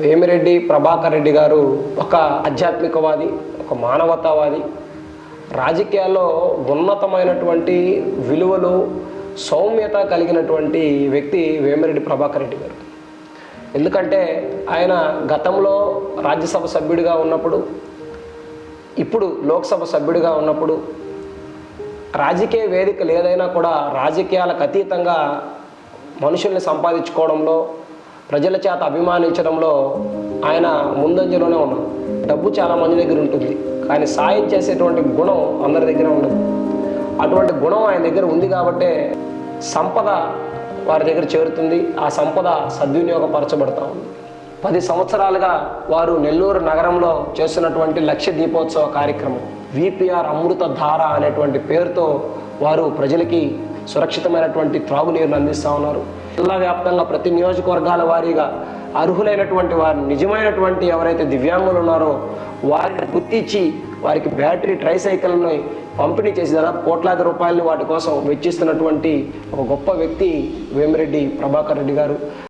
వేమిరెడ్డి ప్రభాకర్ రెడ్డి గారు ఒక ఆధ్యాత్మికవాది ఒక మానవతావాది. రాజకీయాల్లో ఉన్నతమైనటువంటి విలువలు సౌమ్యత కలిగినటువంటి వ్యక్తి వేమిరెడ్డి ప్రభాకర్ రెడ్డి గారు. ఎందుకంటే ఆయన గతంలో రాజ్యసభ సభ్యుడిగా ఉన్నప్పుడు ఇప్పుడు లోక్సభ సభ్యుడిగా ఉన్నప్పుడు రాజకీయ వేదికలు ఏదైనా కూడా రాజకీయాలకు అతీతంగా మనుషుల్ని సంపాదించుకోవడంలో ప్రజల చేత అభిమానించడంలో ఆయన ముందంజలోనే ఉన్నాడు. డబ్బు చాలా మంది దగ్గర ఉంటుంది. కానీ సాయం చేసేటువంటి గుణం అందరి దగ్గర ఉండదు. అటువంటి గుణం ఆయన దగ్గర ఉంది కాబట్టే సంపద వారి దగ్గర చేరుతుంది. ఆ సంపద సద్వినియోగపరచబడతా ఉంది. పది సంవత్సరాలుగా వారు నెల్లూరు నగరంలో చేస్తున్నటువంటి లక్ష్య దీపోత్సవ కార్యక్రమం విపిఆర్ అమృత ధార అనేటువంటి పేరుతో వారు ప్రజలకి సురక్షితమైనటువంటి త్రాగునీరును అందిస్తూ ఉన్నారు. జిల్లా వ్యాప్తంగా ప్రతి నియోజకవర్గాల వారీగా అర్హులైనటువంటి వారు నిజమైనటువంటి ఎవరైతే దివ్యాంగులు ఉన్నారో వారిని గుర్తించి వారికి బ్యాటరీ ట్రైసైకిల్ని పంపిణీ చేసి దాదాపు కోట్లాది రూపాయలని వాటి కోసం వెచ్చిస్తున్నటువంటి ఒక గొప్ప వ్యక్తి వేమిరెడ్డి ప్రభాకర్ రెడ్డి గారు.